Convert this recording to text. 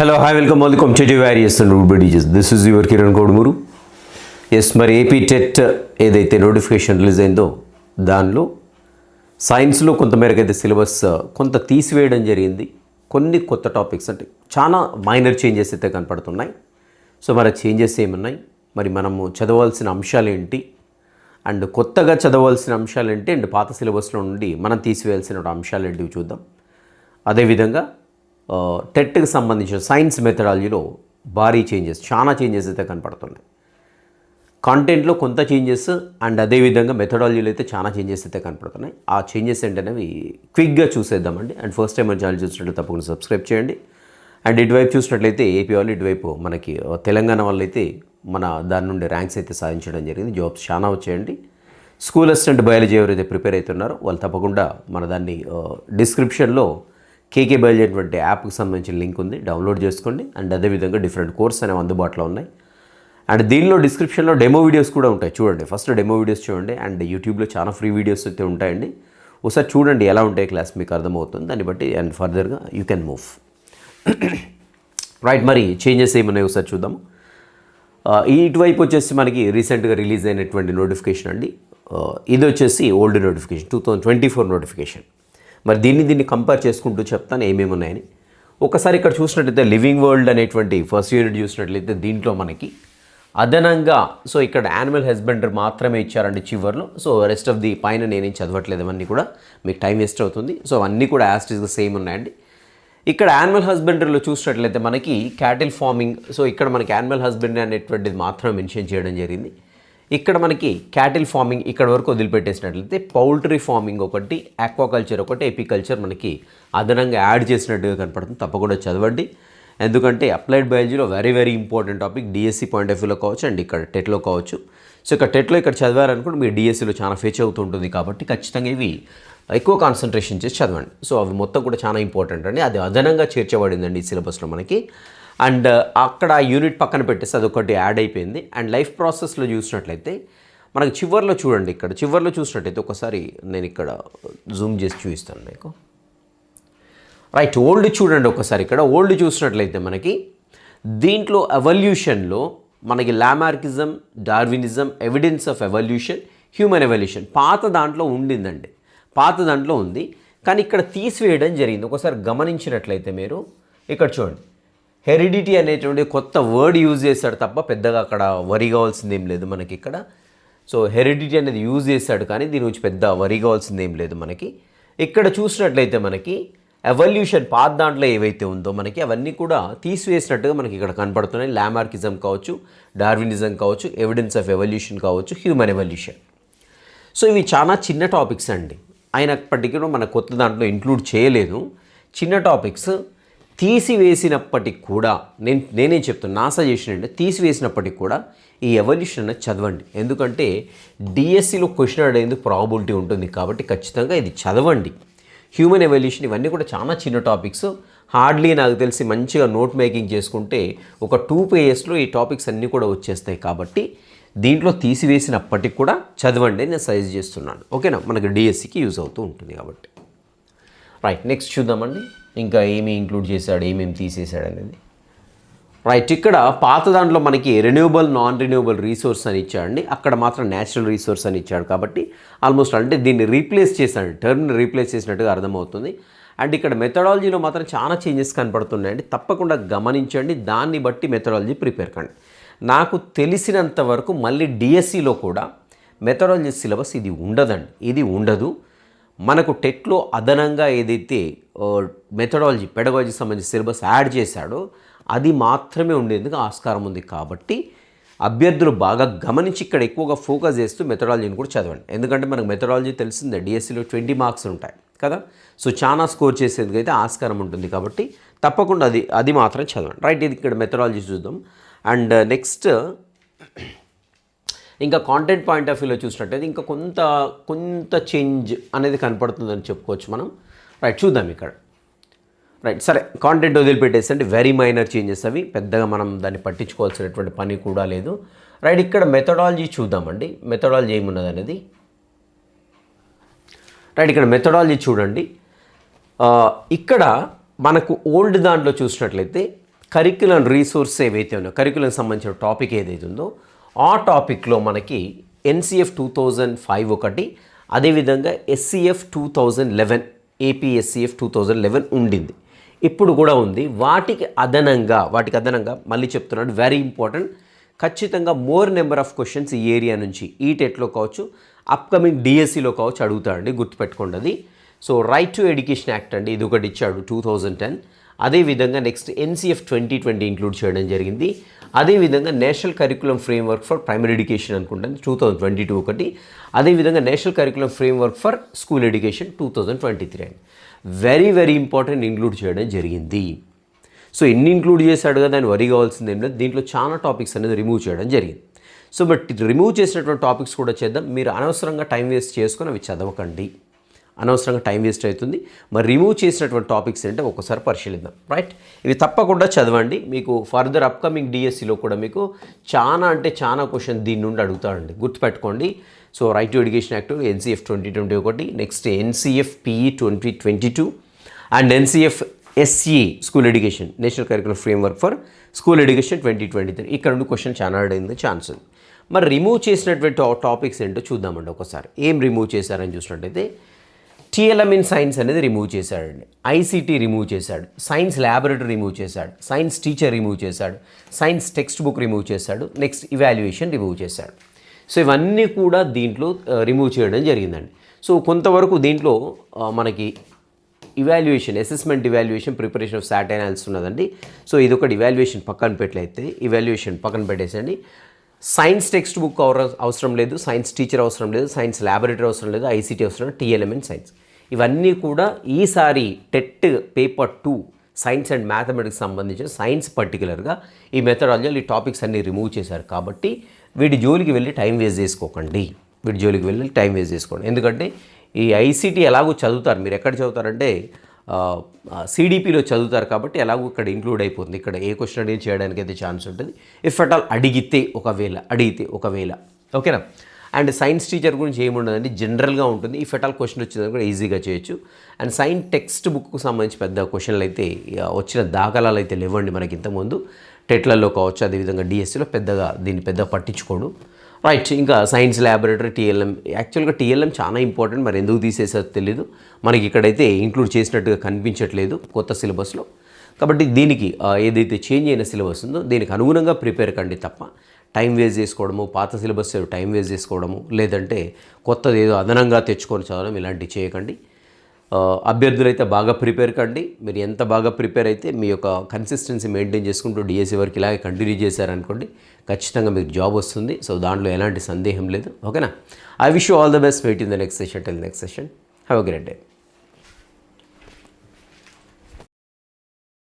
Hello hi welcome welcome and rule buddies this is your Kiran Kodumuru S మరి AP TET ఏదైతే notification release అయిందో దానిలో సైన్స్లో కొంతమేరకు అయితే సిలబస్ uh, కొంత తీసివేయడం జరిగింది. కొన్ని కొత్త టాపిక్స్ అంటే చాలా మైనర్ చేంజెస్ అయితే కనపడుతున్నాయి. సో మరి చేంజెస్ ఏమున్నాయి? మరి మనము చదవాల్సిన అంశాలు ఏంటి? అండ్ కొత్తగా చదవాల్సిన అంశాలు ఏంటి? అండ్ పాత సిలబస్లో నుండి మనం తీసివేయాల్సిన అంశాలు ఏంటివి చూద్దాం. అదేవిధంగా టెట్కి సంబంధించిన సైన్స్ మెథడాలజీలో భారీ చేంజెస్ చాలా చేంజెస్ అయితే కనపడుతున్నాయి. కంటెంట్లో కొంత చేంజెస్ అండ్ అదేవిధంగా మెథడాలజీలో అయితే చాలా చేంజెస్ అయితే కనపడుతున్నాయి. ఆ చేంజెస్ ఏంటనేవి క్విక్గా చూసేద్దామండి. అండ్ ఫస్ట్ టైం మన ఛానల్ చూసినట్టు తప్పకుండా సబ్స్క్రైబ్ చేయండి. అండ్ ఇటువైపు చూసినట్లయితే ఏపీ వాళ్ళు ఇటువైపు మనకి తెలంగాణ వాళ్ళు అయితే మన దాని నుండి ర్యాంక్స్ అయితే సాధించడం జరిగింది. జాబ్స్ చాలా వచ్చాయండి. స్కూల్ అసిస్టెంట్ బయాలజీ ఎవరైతే ప్రిపేర్ అవుతున్నారో వాళ్ళు తప్పకుండా మన దాన్ని డిస్క్రిప్షన్లో కేకే బయాలజీ అటువంటి యాప్కి సంబంధించిన లింక్ ఉంది. డౌన్లోడ్ చేసుకోండి. అండ్ అదేవిధంగా డిఫరెంట్ కోర్స్ అనేవి అందుబాటులో ఉన్నాయి. అండ్ దీనిలో డిస్క్రిప్షన్లో డెమో వీడియోస్ కూడా ఉంటాయి. చూడండి. ఫస్ట్ డెమో వీడియోస్ చూడండి. అండ్ యూట్యూబ్లో చాలా ఫ్రీ వీడియోస్ అయితే ఉంటాయండి. ఒకసారి చూడండి ఎలా ఉంటాయి క్లాస్ మీకు అర్థమవుతుంది. దాన్ని బట్టి అండ్ ఫర్దర్గా యూ కెన్ మూవ్. రైట్. మరి చేంజెస్ ఏమున్నాయి ఒకసారి చూద్దాం ఈ ఇటువైపు వచ్చేసి మనకి రీసెంట్గా రిలీజ్ అయినటువంటి నోటిఫికేషన్ అండి. ఇది వచ్చేసి old notification. Two thousand twenty four notification. మరి దీన్ని దీన్ని కంపేర్ చేసుకుంటూ చెప్తాను ఏమేమి ఉన్నాయని. ఒకసారి ఇక్కడ చూసినట్లయితే లివింగ్ వరల్డ్ అనేటువంటి ఫస్ట్ యూనిట్ చూసినట్లయితే దీంట్లో మనకి అదనంగా సో ఇక్కడ యానిమల్ హస్బెండరీ మాత్రమే ఇచ్చారండి చివర్లో. సో రెస్ట్ ఆఫ్ ది పైన నేనేం చదవట్లేదు అవన్నీ కూడా. మీకు టైం వేస్ట్ అవుతుంది. సో అన్నీ కూడా యాస్టిస్గా సేమ్ ఉన్నాయండి. ఇక్కడ యానిమల్ హస్బెండరీలో చూసినట్లయితే మనకి క్యాటిల్ ఫార్మింగ్ సో ఇక్కడ మనకి యానిమల్ హస్బెండరీ అనేటువంటిది మాత్రమే మెన్షన్ చేయడం జరిగింది. ఇక్కడ మనకి క్యాటిల్ ఫార్మింగ్ ఇక్కడ వరకు వదిలిపెట్టేసినట్లయితే పౌల్ట్రీ ఫార్మింగ్ ఒకటి ఆక్వాకల్చర్ ఒకటి ఎపికల్చర్ మనకి అదనంగా యాడ్ చేసినట్టుగా కనపడుతుంది. తప్పకుండా చదవండి. ఎందుకంటే applied బయాలజీలో very very important topic DSC point of వ్యూలో కావచ్చు అండ్ ఇక్కడ టెట్లో కావచ్చు. సో ఇక్కడ టెట్లో ఇక్కడ చదివారనుకోండి మీరు డిఎస్సిలో చాలా ఫేచ్ అవుతుంటుంది కాబట్టి ఖచ్చితంగా ఇవి ఎక్కువ కాన్సన్ట్రేషన్ చేసి చదవండి. సో అవి మొత్తం కూడా చాలా ఇంపార్టెంట్ అండి. అది అదనంగా చేర్చబడిందండి ఈ సిలబస్లో మనకి. అండ్ అక్కడ యూనిట్ పక్కన పెట్టేసి అదొకటి యాడ్ అయిపోయింది. అండ్ లైఫ్ ప్రాసెస్లో చూసినట్లయితే మనకి చివర్లో చూడండి ఇక్కడ. చివర్లో చూసినట్టయితే ఒకసారి నేను ఇక్కడ జూమ్ చేసి చూపిస్తాను మీకు. రైట్ ఓల్డ్ చూడండి ఒకసారి ఇక్కడ. ఓల్డ్ చూసినట్లయితే మనకి దీంట్లో ఎవల్యూషన్లో మనకి Lamarckism Darwinism evidence of evolution human evolution పాత దాంట్లో ఉండిందండి. పాత దాంట్లో ఉంది. కానీ ఇక్కడ తీసివేయడం జరిగింది. ఒకసారి గమనించినట్లయితే మీరు ఇక్కడ చూడండి. హెరిడిటీ అనేటువంటి కొత్త వర్డ్ యూజ్ చేశాడు తప్ప పెద్దగా అక్కడ వరి కావాల్సింది ఏం లేదు మనకి ఇక్కడ. సో హెరిడిటీ అనేది యూజ్ చేశాడు కానీ దీని గురించి పెద్ద వరి కావాల్సింది ఏం లేదు మనకి. ఇక్కడ చూసినట్లయితే మనకి ఎవల్యూషన్ పాత దాంట్లో ఏవైతే ఉందో మనకి అవన్నీ కూడా తీసివేసినట్టుగా మనకి ఇక్కడ కనపడుతున్నాయి. ల్యామార్కిజం కావచ్చు డార్వినిజం కావచ్చు ఎవిడెన్స్ ఆఫ్ ఎవల్యూషన్ కావచ్చు హ్యూమన్ ఎవల్యూషన్. సో ఇవి చాలా చిన్న టాపిక్స్ అండి. అయినప్పటికీ కూడా మన కొత్త దాంట్లో ఇంక్లూడ్ చేయలేదు. చిన్న టాపిక్స్. తీసివేసినప్పటికి కూడా నేను నేనేం చెప్తాను నా సజెషన్ అంటే తీసివేసినప్పటికి కూడా ఈ ఎవల్యూషన్ అనేది చదవండి. ఎందుకంటే డిఎస్సిలో క్వశ్చన్ అడేందుకు ప్రాబిలిటీ ఉంటుంది కాబట్టి ఖచ్చితంగా ఇది చదవండి. హ్యూమన్ ఎవల్యూషన్ ఇవన్నీ కూడా చాలా చిన్న టాపిక్స్ హార్డ్లీ నాకు తెలిసి మంచిగా నోట్ మేకింగ్ చేసుకుంటే ఒక టూ పేజెస్లో ఈ టాపిక్స్ అన్నీ కూడా వచ్చేస్తాయి కాబట్టి దీంట్లో తీసివేసినప్పటికి కూడా చదవండి నేను సజెస్ట్ చేస్తున్నాను. ఓకేనా మనకి డిఎస్సికి యూజ్ అవుతూ ఉంటుంది కాబట్టి. రైట్ నెక్స్ట్ చూద్దామండి. ఇంకా ఏమి ఇంక్లూడ్ చేశాడు ఏమేమి తీసేశాడు అనేది. రైట్ ఇక్కడ పాత దాంట్లో మనకి రెన్యూబుల్ నాన్ రెన్యూబుల్ రీసోర్స్ అని ఇచ్చాడండి. అక్కడ మాత్రం న్యాచురల్ రీసోర్స్ అని ఇచ్చాడు కాబట్టి ఆల్మోస్ట్ అంటే దీన్ని రీప్లేస్ చేశాడు టర్మ్ని రీప్లేస్ చేసినట్టుగా అర్థమవుతుంది. అండ్ ఇక్కడ మెథడాలజీలో మాత్రం చాలా చేంజెస్ కనపడుతున్నాయండి. తప్పకుండా గమనించండి దాన్ని బట్టి మెథడాలజీ ప్రిపేర్ కండి. నాకు తెలిసినంత వరకు మళ్ళీ డిఎస్సిలో కూడా మెథడాలజీ సిలబస్ ఇది ఉండదండి. ఇది ఉండదు. మనకు టెట్లో అదనంగా ఏదైతే మెథడాలజీ పెడగాలజీ సంబంధించిన సిలబస్ యాడ్ చేశాడో అది మాత్రమే ఉండేందుకు ఆస్కారం ఉంది కాబట్టి అభ్యర్థులు బాగా గమనించి ఇక్కడ ఎక్కువగా ఫోకస్ చేస్తూ మెథడాలజీని కూడా చదవండి. ఎందుకంటే మనకు మెథడాలజీ తెలిసిందే డిఎస్సిలో ట్వంటీ మార్క్స్ ఉంటాయి కదా? సో చాలా స్కోర్ చేసేందుకు అయితే ఆస్కారం ఉంటుంది కాబట్టి తప్పకుండా అది అది మాత్రం చదవండి. రైట్ ఇది ఇక్కడ మెథడాలజీ చూద్దాం. అండ్ నెక్స్ట్ ఇంకా కాంటెంట్ పాయింట్ ఆఫ్ వ్యూలో చూసినట్టయితే ఇంకా కొంత కొంత చేంజ్ అనేది కనపడుతుందని చెప్పుకోవచ్చు మనం. రైట్ చూద్దాం ఇక్కడ. రైట్ సరే కాంటెంట్ వదిలిపెట్టేసంటే వెరీ మైనర్ చేంజెస్ అవి. పెద్దగా మనం దాన్ని పట్టించుకోవాల్సినటువంటి పని కూడా లేదు. రైట్ ఇక్కడ మెథడాలజీ చూద్దామండి. మెథడాలజీ ఏమున్నది అనేది రైట్ ఇక్కడ మెథడాలజీ చూడండి. ఇక్కడ మనకు ఓల్డ్ దాంట్లో చూసినట్లయితే కరిక్యులం రీసోర్స్ ఏవైతే ఉన్నాయో కరిక్యులం సంబంధించిన టాపిక్ ఏదైతే ఉందో ఆ టాపిక్లో మనకి ఎన్సిఎఫ్ టూ థౌజండ్ ఫైవ్ ఒకటి అదేవిధంగా SCF two thousand eleven APSCF two thousand eleven ఉండింది. ఇప్పుడు కూడా ఉంది. వాటికి అదనంగా వాటికి అదనంగా మళ్ళీ చెప్తున్నాడు వెరీ ఇంపార్టెంట్ ఖచ్చితంగా మోర్ నెంబర్ ఆఫ్ క్వశ్చన్స్ ఈ ఏరియా నుంచి ఈ టెట్లో కావచ్చు అప్కమింగ్ డిఎస్సిలో కావచ్చు అడుగుతాడండి గుర్తుపెట్టుకోండి అది. So right to education act అండి ఇది ఒకటి ఇచ్చాడు టూ థౌజండ్ టెన్ అదేవిధంగా next NCF twenty twenty include చేయడం జరిగింది. అదేవిధంగా national curriculum framework for primary education అనుకుంటాను టూ థౌజండ్ ట్వంటీ టూ ఒకటి. అదేవిధంగా national curriculum framework for school education two thousand twenty three and very very important include చేయడం జరిగింది. So ఎన్ని include చేశాడు కదా దాన్ని వరి కావాల్సింది ఏం లేదు. దీంట్లో చాలా టాపిక్స్ అనేది రిమూవ్ చేయడం జరిగింది. సో బట్ రిమూవ్ చేసినటువంటి టాపిక్స్ కూడా చేద్దాం. మీరు అనవసరంగా టైం వేస్ట్ చేసుకొని అవి చదవకండి. అనవసరంగా టైం వేస్ట్ అవుతుంది. మరి రిమూవ్ చేసినటువంటి టాపిక్స్ ఏంటో ఒకసారి పరిశీలిద్దాం. రైట్? ఇవి తప్పకుండా చదవండి. మీకు ఫర్దర్ అప్కమింగ్ డిఎస్సిలో కూడా మీకు చాలా అంటే చాలా క్వశ్చన్ దీని నుండి అడుగుతాడండి. గుర్తుపెట్టుకోండి. So right to education act NCF twenty twenty ఒకటి next NCF PE twenty twenty two and NCF SE school education national curricular framework for school education twenty twenty three. ఇక్కడ నుండి క్వశ్చన్ చాలా అడిగింది ఛాన్స్ ఉంది. మరి రిమూవ్ చేసినటువంటి topics ఏంటో చూద్దామండి ఒకసారి. ఏం రిమూవ్ చేశారని చూసినట్టయితే టీఎల్ఎం ఇన్ సైన్స్ అనేది రిమూవ్ చేశాడండి. ఐసీటీ రిమూవ్ చేశాడు. సైన్స్ ల్యాబొరేటరీ రిమూవ్ చేశాడు. సైన్స్ టీచర్ రిమూవ్ చేశాడు. సైన్స్ టెక్స్ట్ బుక్ రిమూవ్ చేశాడు. నెక్స్ట్ ఇవాల్యుయేషన్ రిమూవ్ చేశాడు. సో ఇవన్నీ కూడా దీంట్లో రిమూవ్ చేయడం జరిగిందండి. సో కొంతవరకు దీంట్లో మనకి evaluation assessment evaluation preparation of SAT analysis ఉన్నదండి. సో ఇది ఒకటి ఇవాల్యుయేషన్ పక్కన పెట్టలైతే ఇవాల్యుయేషన్ పక్కన పెట్టేసండి సైన్స్ టెక్స్ట్ బుక్ అవసరం లేదు సైన్స్ టీచర్ అవసరం లేదు సైన్స్ ల్యాబొరేటరీ అవసరం లేదు ఐసీటీ అవసరం లేదు టీఎల్ఎంఎన్ సైన్స్ ఇవన్నీ కూడా ఈసారి TET paper two science and mathematics సంబంధించిన సైన్స్ పర్టికులర్గా ఈ మెథడాలజీలో ఈ టాపిక్స్ అన్ని రిమూవ్ చేశారు కాబట్టి వీటి జోలికి వెళ్ళి టైం వేస్ట్ చేసుకోకండి. వీటి జోలికి వెళ్ళి టైం వేస్ట్ చేసుకోండి. ఎందుకంటే ఈ ఐసీటీ ఎలాగో చదువుతారు. మీరు ఎక్కడ చదువుతారంటే సిడిపిలో చదువుతారు కాబట్టి ఎలాగో ఇక్కడ ఇంక్లూడ్ అయిపోతుంది. ఇక్కడ ఏ క్వశ్చన్ అడిగి చేయడానికి అయితే ఛాన్స్ ఉంటుంది. ఇఫ్ అట్ ఆల్ అడిగితే ఒకవేళ అడిగితే ఒకవేళ. ఓకేనా అండ్ సైన్స్ టీచర్ గురించి ఏముండదండి? జనరల్గా ఉంటుంది. ఈ ఫెటల్ క్వశ్చన్ వచ్చిందని కూడా ఈజీగా చేయొచ్చు. అండ్ సైన్స్ టెక్స్ట్ బుక్కు సంబంధించి పెద్ద క్వశ్చన్లు అయితే వచ్చిన దాఖలాలు అయితే లేవండి మనకి ఇంతకుముందు. టెట్లలో కావచ్చు అదేవిధంగా డిఎస్సిలో పెద్దగా దీన్ని పెద్దగా పట్టించుకోడు రైట్ ఇంకా సైన్స్ ల్యాబొరేటరీ టీఎల్ఎం యాక్చువల్గా టీఎల్ఎం చాలా ఇంపార్టెంట్ మరి ఎందుకు తీసేసారో తెలియదు మనకి ఇక్కడైతే ఇంక్లూడ్ చేసినట్టుగా కనిపించట్లేదు కొత్త సిలబస్లో కాబట్టి దీనికి ఏదైతే చేంజ్ అయిన సిలబస్ ఉందో దీనికి అనుగుణంగా ప్రిపేర్ కండి తప్ప టైం వేస్ట్ చేసుకోవడము పాత సిలబస్ టైం వేస్ట్ చేసుకోవడము లేదంటే కొత్తది ఏదో అదనంగా తెచ్చుకొని చదవడం ఇలాంటివి చేయకండి. అభ్యర్థులైతే బాగా ప్రిపేర్ కండి. మీరు ఎంత బాగా ప్రిపేర్ అయితే మీ యొక్క కన్సిస్టెన్సీ మెయింటైన్ చేసుకుంటూ డిఎస్సి వరకు ఇలాగే కంటిన్యూ చేశారనుకోండి ఖచ్చితంగా మీకు జాబ్ వస్తుంది. సో దాంట్లో ఎలాంటి సందేహం లేదు. ఓకేనా? I wish you all the best wait in the next session till next session have a great day